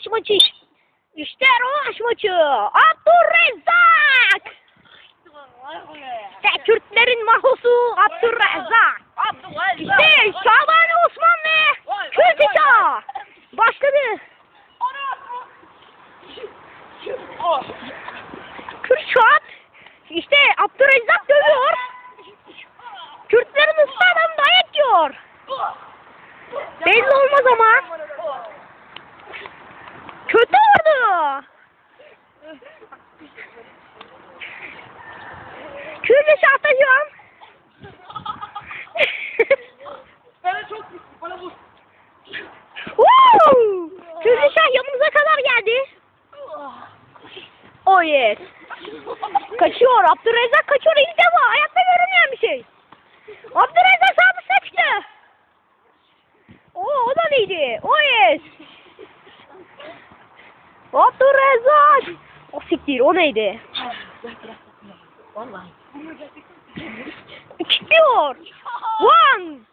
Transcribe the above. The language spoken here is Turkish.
rövanş maçı. İşte rövanş maçı. Abdurrezzak. İşte Kürtlerin mahosu Abdurrezzak. İşte Şaban Osman ve Kürtişa. Başladı. Kürşat. İşte Abdurrezzak dövüyor. Kürtlerin adam dayak yiyor. Belli olmaz ama. Kürtişa atacağım. Bana çok bana vur. Woo! Kürtişa yanımıza kadar geldi. Oh yes. Kaçıyor. Abdurrezzak kaçıyor ilk defa. Ayakta görünmeyen bir şey. Abdurrezzak sağ dışına çıktı. Oo, o da neydi? Oh yes. Abdurrezzak. O siktir o neydi? online. George! One!